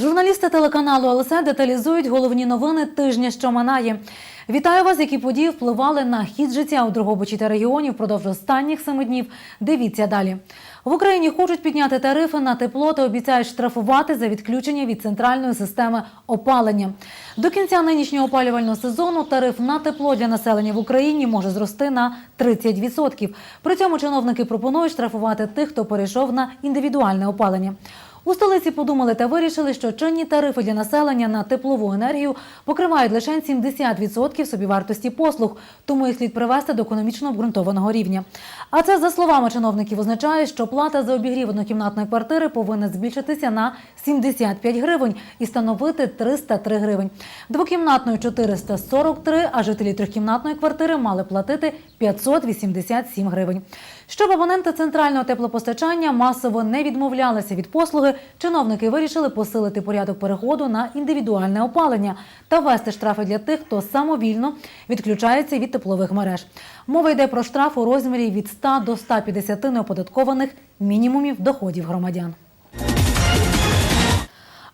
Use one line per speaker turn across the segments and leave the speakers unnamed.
Журналісти телеканалу ЛСН деталізують головні новини тижня, що минає. Вітаю вас, які події впливали на хід життя у Дрогобичі та регіоні впродовж останніх семи днів. Дивіться далі. В Україні хочуть підняти тарифи на тепло та обіцяють штрафувати за відключення від центральної системи опалення. До кінця нинішнього опалювального сезону тариф на тепло для населення в Україні може зрости на 30%. При цьому чиновники пропонують штрафувати тих, хто перейшов на індивідуальне опалення. У столиці подумали та вирішили, що чинні тарифи для населення на теплову енергію покривають лише 70% собівартості послуг, тому їх слід привести до економічно обґрунтованого рівня. А це, за словами чиновників, означає, що плата за обігрів однокімнатної квартири повинна збільшитися на 75 гривень і становити 303 гривень. Двокімнатної 443, а жителі трьохкімнатної квартири мали платити 587 гривень. Щоб абоненти центрального теплопостачання масово не відмовлялися від послуги, чиновники вирішили посилити порядок переходу на індивідуальне опалення та ввести штрафи для тих, хто самовільно відключається від теплових мереж. Мова йде про штраф у розмірі від 100 до 150 неоподаткованих мінімумів доходів громадян.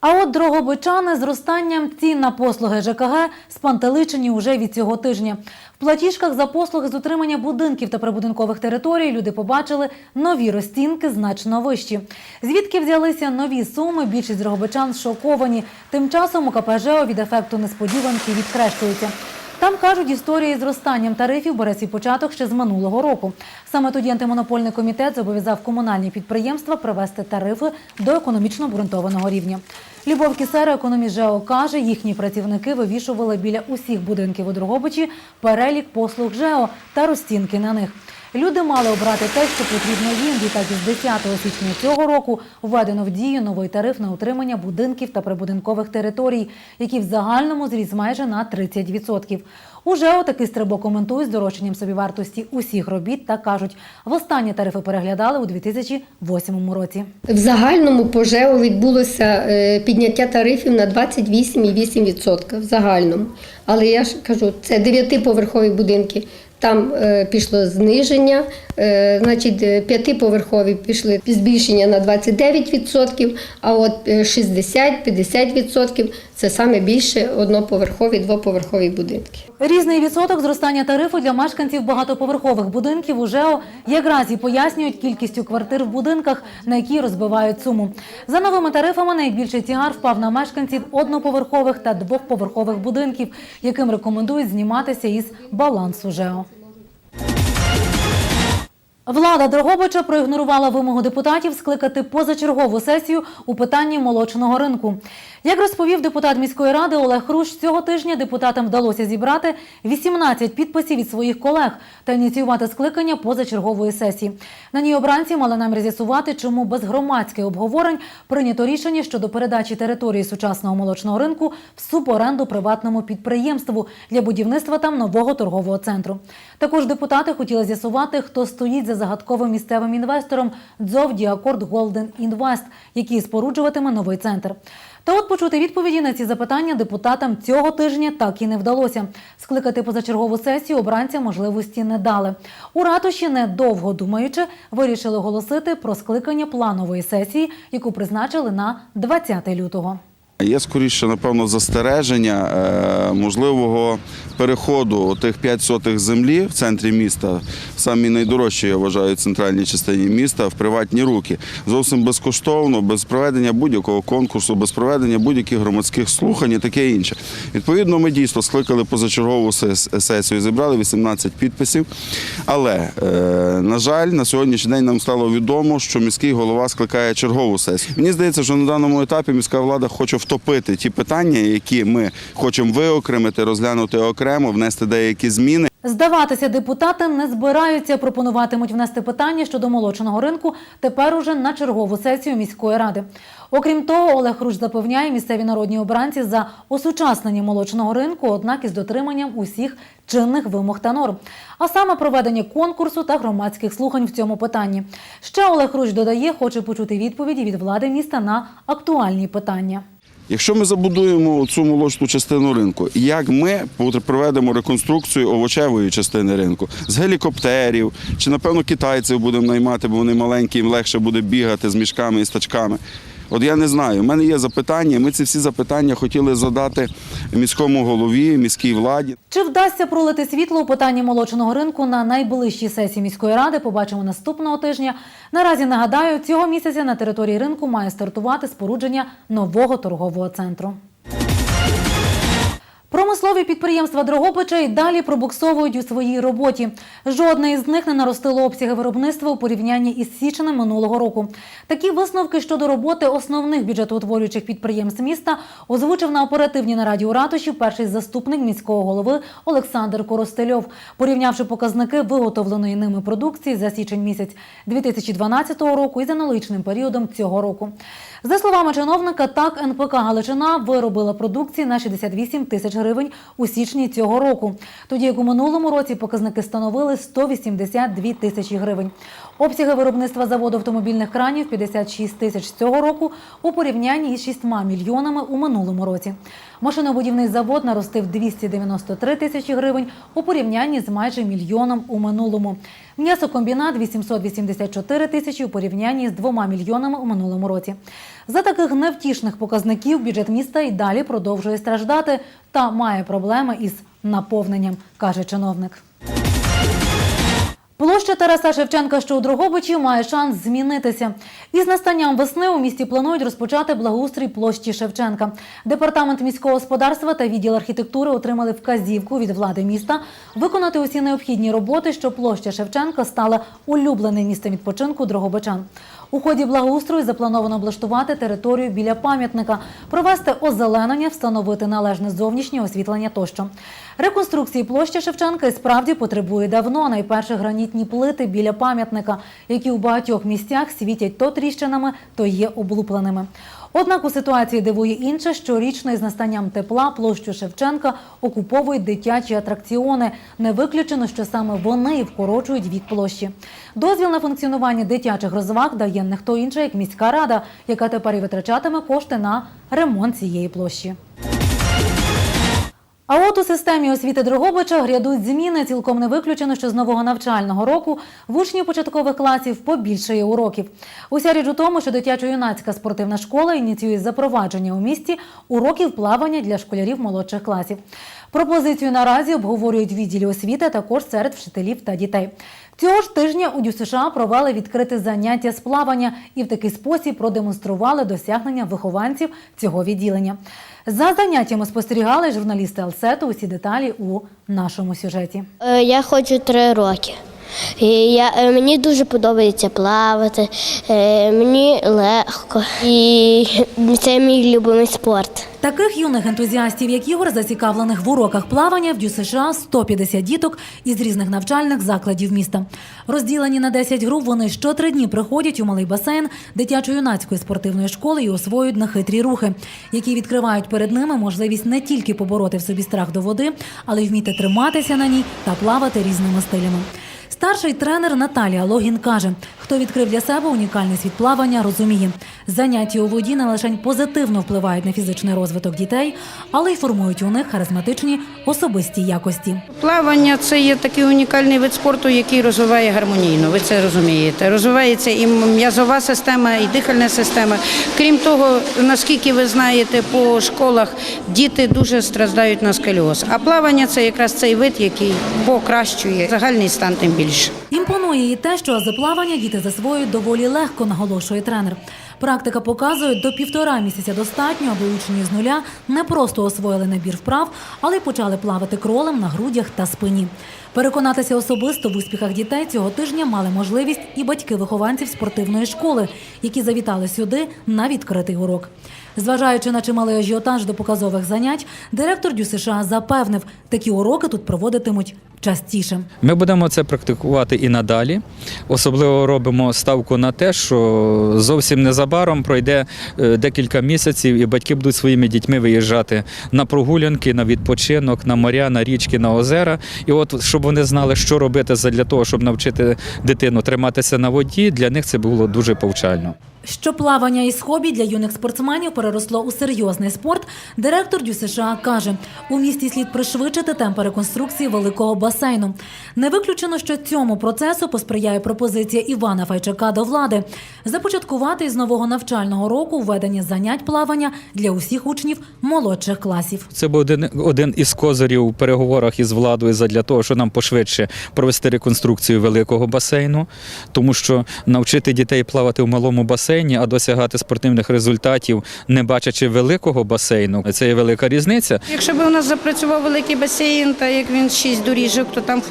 А от дрогобичани зростанням цін на послуги ЖКГ спантеличені уже від цього тижня. В платіжках за послуги з утримання будинків та прибудинкових територій люди побачили нові розцінки значно вищі. Звідки взялися нові суми? Більшість дрогобичан шоковані. Тим часом у КПЖО від ефекту несподіванки відхрещуються. Там кажуть, історія із зростанням тарифів бере свій початок ще з минулого року. Саме тоді антимонопольний комітет зобов'язав комунальні підприємства привести тарифи до економічно обґрунтованого рівня. Любов Кісера, економіст ЖЕО, каже, їхні працівники вивішували біля усіх будинків у Дрогобичі перелік послуг ЖЕО та розцінки на них. Люди мали обрати те, що потрібно їм. Відтак із 10 січня цього року введено в дію новий тариф на утримання будинків та прибудинкових територій, які в загальному зріс майже на 30%. У отакий стрибок коментують з дорожчанням собівартості усіх робіт та кажуть, востаннє тарифи переглядали у 2008 році.
В загальному по ЖЕО відбулося е, підняття тарифів на 28,8% в загальному. Але я ж кажу, це дев'ятиповерхові будинки. Там е, пішло зниження, значить, е, п'ятиповерхові пішли збільшення на 29%, а от е, 60-50% це саме більше одноповерхові, двоповерхові будинки.
Різний відсоток зростання тарифу для мешканців багатоповерхових будинків у ЖЕО якраз і пояснюють кількістю квартир в будинках, на які розбивають суму. За новими тарифами найбільший тягар впав на мешканців одноповерхових та двохповерхових будинків, яким рекомендують зніматися із балансу ЖЕО. Влада Дрогобича проігнорувала вимогу депутатів скликати позачергову сесію у питанні молочного ринку. Як розповів депутат міської ради Олег Хрущ, цього тижня депутатам вдалося зібрати 18 підписів від своїх колег та ініціювати скликання позачергової сесії. На ній обранці мали намір з'ясувати, чому без громадських обговорень прийнято рішення щодо передачі території сучасного молочного ринку в суборенду приватному підприємству для будівництва там нового торгового центру. Також депутати хотіли з'ясувати, хто стоїть за загадковим місцевим інвестором Дзов Діакорд Голден Інвест, який споруджуватиме новий центр. Та от почути відповіді на ці запитання депутатам цього тижня так і не вдалося. Скликати позачергову сесію обранцям можливості не дали. У ратуші, недовго думаючи, вирішили оголосити про скликання планової сесії, яку призначили на 20 лютого.
Є скоріше, напевно, застереження е, можливого переходу тих 5 сотих землі в центрі міста, самі найдорожчі, я вважаю, в центральній частині міста, в приватні руки. Зовсім безкоштовно, без проведення будь-якого конкурсу, без проведення будь-яких громадських слухань і таке інше. Відповідно, ми дійсно скликали позачергову сесію, зібрали 18 підписів. Але, е, на жаль, на сьогоднішній день нам стало відомо, що міський голова скликає чергову сесію. Мені здається, що на даному етапі міська влада хоче втопити ті питання, які ми хочемо виокремити, розглянути окремо, внести деякі зміни.
Здаватися депутати не збираються, пропонуватимуть внести питання щодо молочного ринку тепер уже на чергову сесію міської ради. Окрім того, Олег Руч запевняє місцеві народні обранці за осучаснення молочного ринку, однак із дотриманням усіх чинних вимог та норм, а саме проведення конкурсу та громадських слухань в цьому питанні. Ще Олег Руч додає, хоче почути відповіді від влади міста на актуальні питання.
Якщо ми забудуємо цю молочну частину ринку, як ми проведемо реконструкцію овочевої частини ринку з гелікоптерів, чи напевно китайців будемо наймати, бо вони маленькі, їм легше буде бігати з мішками і стачками. От я не знаю. У мене є запитання. Ми ці всі запитання хотіли задати міському голові, міській владі.
Чи вдасться пролити світло у питанні молочного ринку на найближчій сесії міської ради? Побачимо наступного тижня. Наразі нагадаю, цього місяця на території ринку має стартувати спорудження нового торгового центру. Промислові підприємства Дрогобича й далі пробуксовують у своїй роботі. Жодне із них не наростило обсяги виробництва у порівнянні із січнем минулого року. Такі висновки щодо роботи основних бюджетоутворюючих підприємств міста озвучив на оперативній нараді у ратуші перший заступник міського голови Олександр Коростельов, порівнявши показники виготовленої ними продукції за січень місяць 2012 року із аналогічним періодом цього року. За словами чиновника, так НПК Галичина виробила продукції на 68 тисяч гривень у січні цього року, тоді як у минулому році показники становили 182 тисячі гривень. Обсяги виробництва заводу автомобільних кранів 56 тисяч цього року у порівнянні із 6 мільйонами у минулому році. Машинобудівний завод наростив 293 тисячі гривень у порівнянні з майже мільйоном у минулому. М'ясокомбінат 884 тисячі у порівнянні з 2 мільйонами у минулому році. За таких невтішних показників бюджет міста і далі продовжує страждати та має проблеми із наповненням, каже чиновник. Площа Тараса Шевченка, що у Дрогобичі, має шанс змінитися. Із настанням весни у місті планують розпочати благоустрій площі Шевченка. Департамент міського господарства та відділ архітектури отримали вказівку від влади міста виконати усі необхідні роботи, щоб площа Шевченка стала улюбленим місцем відпочинку дрогобичан. У ході благоустрою заплановано облаштувати територію біля пам'ятника, провести озеленення, встановити належне зовнішнє освітлення тощо. Реконструкції площі Шевченка і справді потребує давно. Найперше гранітні плити біля пам'ятника, які у багатьох місцях світять то тріщинами, то є облупленими. Однак у ситуації дивує інше, що річно із настанням тепла площу Шевченка окуповують дитячі атракціони. Не виключено, що саме вони і вкорочують вік площі. Дозвіл на функціонування дитячих розваг дає не хто інший, як міська рада, яка тепер і витрачатиме кошти на ремонт цієї площі. А от у системі освіти Дрогобича грядуть зміни. Цілком не виключено, що з нового навчального року в учнів початкових класів побільшає уроків. Уся річ у тому, що дитячо-юнацька спортивна школа ініціює запровадження у місті уроків плавання для школярів молодших класів. Пропозицію наразі обговорюють відділі освіти також серед вчителів та дітей. Цього ж тижня у ДЮСШ провели відкрите заняття з плавання і в такий спосіб продемонстрували досягнення вихованців цього відділення. За заняттями спостерігали журналісти Алсету. Усі деталі у нашому сюжеті.
Е, Я хочу три роки. І я, е, мені дуже подобається плавати, е, мені легко. І це мій любимий спорт.
Таких юних ентузіастів, як Ігор, зацікавлених в уроках плавання в ДЮСШ 150 діток із різних навчальних закладів міста. Розділені на 10 груп, вони щотри дні приходять у малий басейн дитячо-юнацької спортивної школи і освоюють на хитрі рухи, які відкривають перед ними можливість не тільки побороти в собі страх до води, але й вміти триматися на ній та плавати різними стилями. Старший тренер Наталія Логін каже, хто відкрив для себе унікальний світ плавання, розуміє, заняття у воді не лише позитивно впливають на фізичний розвиток дітей, але й формують у них харизматичні особисті якості.
Плавання це є такий унікальний вид спорту, який розвиває гармонійно. Ви це розумієте. Розвивається і м'язова система, і дихальна система. Крім того, наскільки ви знаєте, по школах діти дуже страждають на сколіоз. А плавання це якраз цей вид, який покращує загальний стан тим більше.
Імпонує і те, що ази плавання діти засвоюють доволі легко, наголошує тренер. Практика показує, до півтора місяця достатньо, аби учні з нуля не просто освоїли набір вправ, але й почали плавати кролем на грудях та спині. Переконатися особисто в успіхах дітей цього тижня мали можливість і батьки вихованців спортивної школи, які завітали сюди на відкритий урок. Зважаючи на чималий ажіотаж до показових занять, директор ДЮСШ запевнив, такі уроки тут проводитимуть частіше.
Ми будемо це практикувати і надалі. Особливо робимо ставку на те, що зовсім незабаром пройде е, декілька місяців, і батьки будуть своїми дітьми виїжджати на прогулянки, на відпочинок, на моря, на річки, на озера. І от щоб вони знали, що робити для того, щоб навчити дитину триматися на воді, для них це було дуже повчально.
Що плавання із хобі для юних спортсменів переросло у серйозний спорт, директор Дю США каже, у місті слід пришвидшити темпи реконструкції великого басейну. Не виключено, що цьому процесу посприяє пропозиція Івана Файчака до влади започаткувати із нового навчального року введення занять плавання для усіх учнів молодших класів.
Це був один, один із козирів у переговорах із владою задля того, що нам пошвидше провести реконструкцію великого басейну, тому що навчити дітей плавати в малому басейні, а досягати спортивних результатів, не бачачи великого басейну, це є велика різниця.
Якщо б у нас запрацював великий басейн, та як він шість доріжок, то там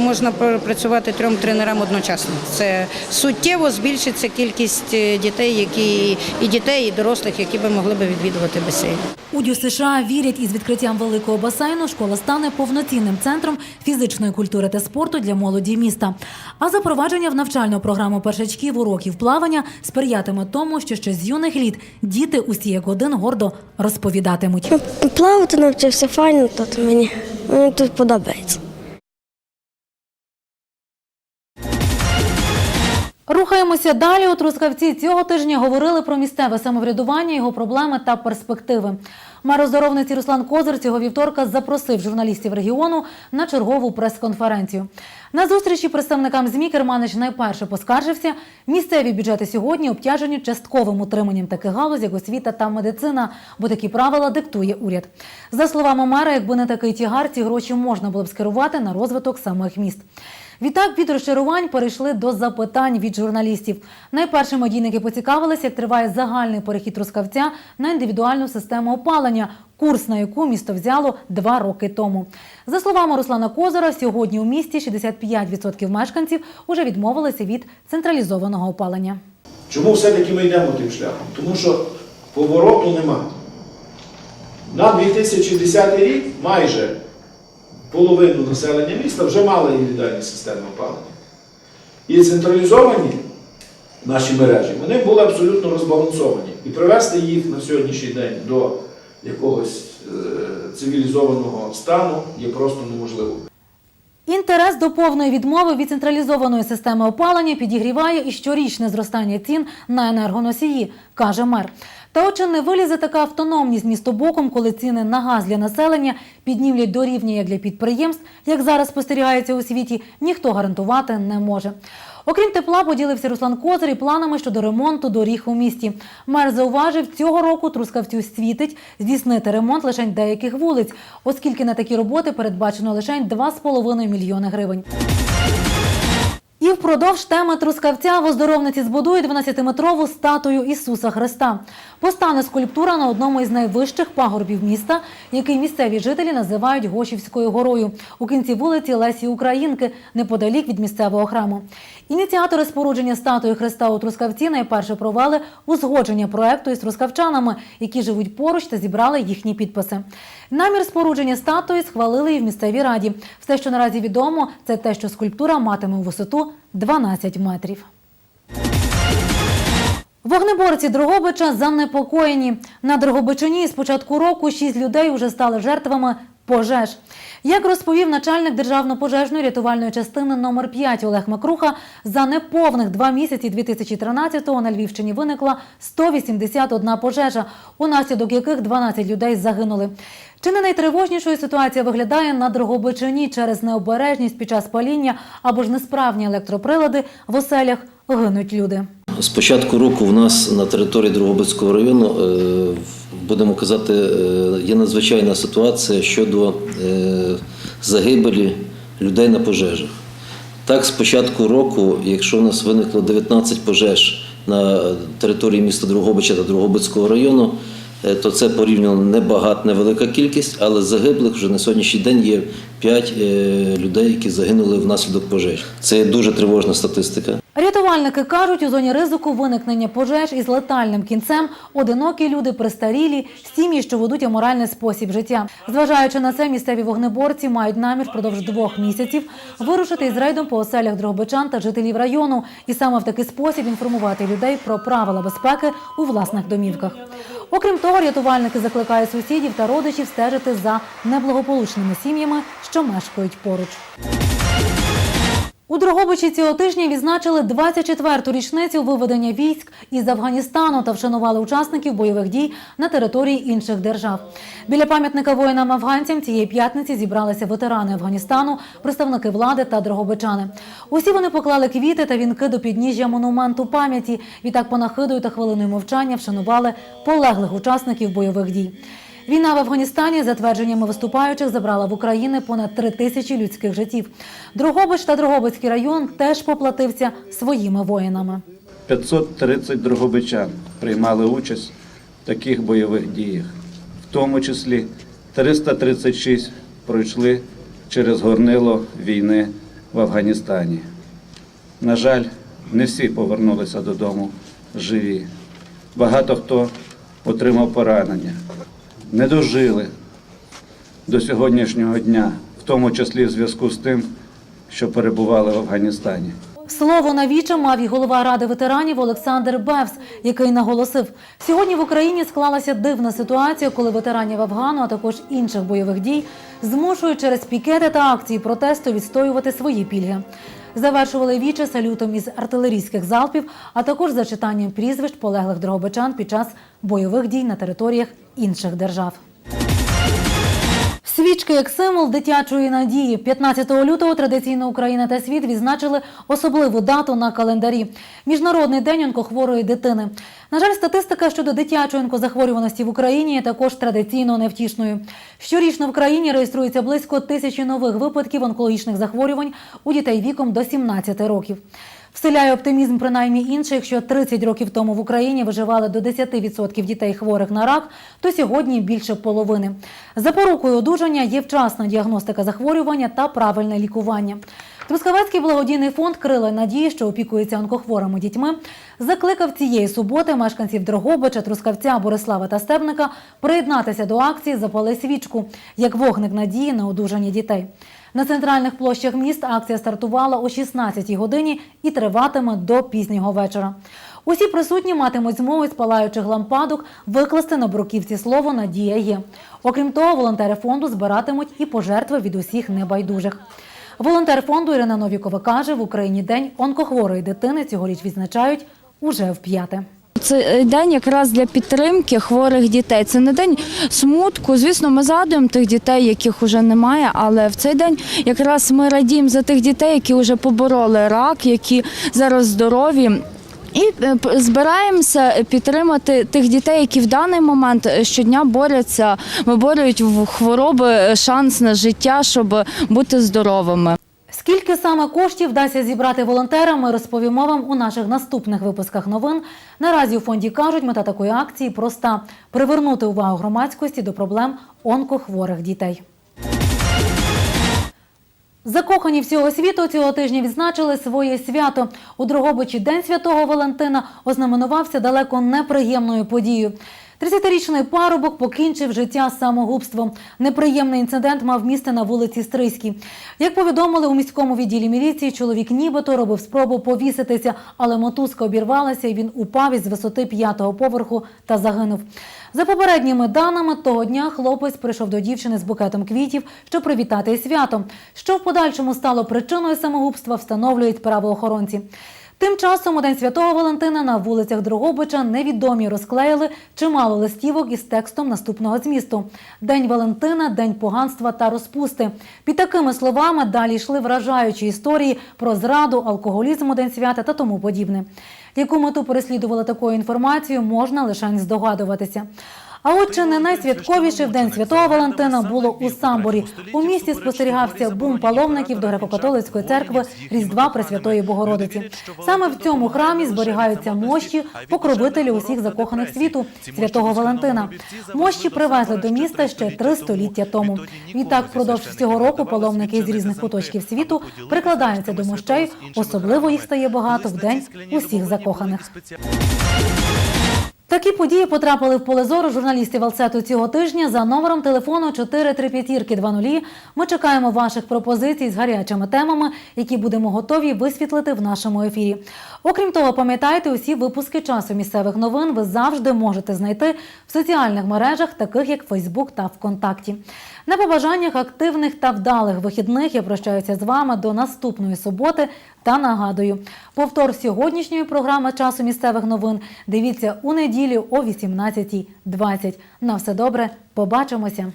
можна працювати трьом тренерам одночасно. Це суттєво збільшиться кількість е, дітей, які і дітей, і дорослих, які би могли би відвідувати басейн.
У США вірять, із відкриттям великого басейну школа стане повноцінним центром фізичної культури та спорту для молоді міста. А запровадження в навчальну програму першачків уроків плавання сприятиме тому, що ще з юних літ діти усі як один гордо розповідатимуть.
Ну, Плавати навчився файно, тут мені, мені тут подобається.
Рухаємося далі. У Трускавці цього тижня говорили про місцеве самоврядування, його проблеми та перспективи. Мер оздоровниці Руслан Козир цього вівторка запросив журналістів регіону на чергову прес-конференцію. На зустрічі представникам ЗМІ Керманич найперше поскаржився. Місцеві бюджети сьогодні обтяжені частковим утриманням таких галузь, як освіта та медицина, бо такі правила диктує уряд. За словами мера, якби не такий тягар, ці гроші можна було б скерувати на розвиток самих міст. Відтак від розчарувань перейшли до запитань від журналістів. Найперше медійники поцікавилися, як триває загальний перехід Трускавця на індивідуальну систему опалення, курс на яку місто взяло два роки тому. За словами Руслана Козора, сьогодні у місті 65% мешканців уже відмовилися від централізованого опалення.
Чому все-таки ми йдемо тим шляхом? Тому що повороту нема. На 2010 рік майже половину населення міста вже мали індивідуальні системи опалення. І централізовані наші мережі, вони були абсолютно розбалансовані. І привести їх на сьогоднішній день до якогось е, цивілізованого стану є просто неможливо.
Інтерес до повної відмови від централізованої системи опалення підігріває і щорічне зростання цін на енергоносії, каже мер. Та от чи не вилізе така автономність місто боком, коли ціни на газ для населення піднімлять до рівня як для підприємств, як зараз спостерігається у світі, ніхто гарантувати не може. Окрім тепла, поділився Руслан Козир і планами щодо ремонту доріг у місті. Мер зауважив, цього року трускавцю світить здійснити ремонт лише деяких вулиць, оскільки на такі роботи передбачено лише 2,5 мільйони гривень. І впродовж теми Трускавця в оздоровниці збудують 12-метрову статую Ісуса Христа. Постане скульптура на одному із найвищих пагорбів міста, який місцеві жителі називають Гошівською горою у кінці вулиці Лесі Українки, неподалік від місцевого храму. Ініціатори спорудження статуї Христа у Трускавці найперше провели узгодження проекту із трускавчанами, які живуть поруч та зібрали їхні підписи. Намір спорудження статуї схвалили і в місцевій раді. Все, що наразі відомо, це те, що скульптура матиме висоту 12 метрів. Вогнеборці Дрогобича занепокоєні. На Дрогобичині з початку року шість людей вже стали жертвами пожеж. Як розповів начальник державно-пожежної рятувальної частини номер 5 Олег Макруха, за неповних два місяці 2013-го на Львівщині виникла 181 пожежа, унаслідок яких 12 людей загинули. Чи не найтривожнішою ситуація виглядає на Дрогобичині через необережність під час паління або ж несправні електроприлади в оселях гинуть люди.
З початку року в нас на території Дрогобицького району, е, будемо казати, е, є надзвичайна ситуація щодо е, загибелі людей на пожежах. Так, з початку року, якщо у нас виникло 19 пожеж на території міста Дрогобича та Дрогобицького району, то це порівняно небагат, невелика кількість, але загиблих вже на сьогоднішній день є 5 людей, які загинули внаслідок пожеж. Це дуже тривожна статистика.
Рятувальники кажуть, у зоні ризику виникнення пожеж із летальним кінцем одинокі люди, престарілі, сім'ї, що ведуть аморальний спосіб життя. Зважаючи на це, місцеві вогнеборці мають намір впродовж двох місяців вирушити із рейдом по оселях дрогобичан та жителів району і саме в такий спосіб інформувати людей про правила безпеки у власних домівках. Окрім того, рятувальники закликають сусідів та родичів стежити за неблагополучними сім'ями, що мешкають поруч. У Дрогобичі цього тижня відзначили 24-ту річницю виведення військ із Афганістану та вшанували учасників бойових дій на території інших держав. Біля пам'ятника воїнам-афганцям цієї п'ятниці зібралися ветерани Афганістану, представники влади та дрогобичани. Усі вони поклали квіти та вінки до підніжжя монументу пам'яті. Відтак понахидою та хвилиною мовчання вшанували полеглих учасників бойових дій. Війна в Афганістані, за твердженнями виступаючих, забрала в Україні понад три тисячі людських життів. Дрогобич та Дрогобицький район теж поплатився своїми воїнами.
530 дрогобичан приймали участь в таких бойових діях, в тому числі 336 пройшли через горнило війни в Афганістані. На жаль, не всі повернулися додому живі. Багато хто отримав поранення, не дожили до сьогоднішнього дня, в тому числі в зв'язку з тим, що перебували в Афганістані.
Слово на віче мав і голова ради ветеранів Олександр Бевс, який наголосив, сьогодні в Україні склалася дивна ситуація, коли ветеранів Афгану, а також інших бойових дій, змушують через пікети та акції протесту відстоювати свої пільги. Завершували віче салютом із артилерійських залпів, а також зачитанням прізвищ полеглих дрогобичан під час бойових дій на територіях інших держав. Свічки як символ дитячої надії. 15 лютого традиційно Україна та світ відзначили особливу дату на календарі Міжнародний день онкохворої дитини. На жаль, статистика щодо дитячої онкозахворюваності в Україні є також традиційно невтішною. Щорічно в країні реєструється близько тисячі нових випадків онкологічних захворювань у дітей віком до 17 років. Вселяє оптимізм принаймні інше, якщо 30 років тому в Україні виживали до 10% дітей хворих на рак, то сьогодні більше половини. Запорукою одужання є вчасна діагностика захворювання та правильне лікування. Трускавецький благодійний фонд Крила надії, що опікується онкохворими дітьми, закликав цієї суботи мешканців Дрогобича, Трускавця, Борислава та Стебника приєднатися до акції Запали свічку як вогник надії на одужання дітей. На центральних площах міст акція стартувала о 16-й годині і триватиме до пізнього вечора. Усі присутні матимуть змогу з палаючих лампадок викласти на бруківці слово Надія є. Окрім того, волонтери фонду збиратимуть і пожертви від усіх небайдужих. Волонтер фонду Ірина Новікова каже, в Україні день онкохворої дитини цьогоріч відзначають уже в п'яте.
Це день якраз для підтримки хворих дітей. Це не день смутку. Звісно, ми згадуємо тих дітей, яких вже немає, але в цей день якраз ми радіємо за тих дітей, які вже побороли рак, які зараз здорові. І е, збираємося підтримати тих дітей, які в даний момент щодня борються, виборюють хвороби шанс на життя, щоб бути здоровими.
Скільки саме коштів вдасться зібрати волонтерам, ми розповімо вам у наших наступних випусках новин. Наразі у фонді кажуть, мета такої акції проста привернути увагу громадськості до проблем онкохворих дітей. Закохані всього світу цього тижня відзначили своє свято. У Дрогобичі День Святого Валентина ознаменувався далеко неприємною подією. 30-річний парубок покінчив життя самогубством. Неприємний інцидент мав місце на вулиці Стрийській. Як повідомили у міському відділі міліції, чоловік нібито робив спробу повіситися, але мотузка обірвалася і він упав із висоти п'ятого поверху та загинув. За попередніми даними, того дня хлопець прийшов до дівчини з букетом квітів, щоб привітати із святом. Що в подальшому стало причиною самогубства, встановлюють правоохоронці. Тим часом у День Святого Валентина на вулицях Дрогобича невідомі розклеїли чимало листівок із текстом наступного змісту: День Валентина, День поганства та розпусти. Під такими словами далі йшли вражаючі історії про зраду, алкоголізм у День свята та тому подібне. Яку мету переслідували такою інформацією, можна лише здогадуватися. А от чи не найсвятковіше в день святого Валентина було у Самборі. У місті спостерігався бум паломників до греко-католицької церкви Різдва Пресвятої Богородиці. Саме в цьому храмі зберігаються мощі покровителі усіх закоханих світу святого Валентина. Мощі привезли до міста ще три століття тому. Відтак, впродовж всього року паломники з різних куточків світу прикладаються до мощей. Особливо їх стає багато в день усіх закоханих. Такі події потрапили в поле зору журналістів Алсету цього тижня за номером телефону 43520. Ми чекаємо ваших пропозицій з гарячими темами, які будемо готові висвітлити в нашому ефірі. Окрім того, пам'ятайте, усі випуски часу місцевих новин ви завжди можете знайти в соціальних мережах, таких як Фейсбук та ВКонтакті. На побажаннях активних та вдалих вихідних я прощаюся з вами до наступної суботи та нагадую, повтор сьогоднішньої програми часу місцевих новин дивіться у неділю о 18.20. На все добре, побачимося.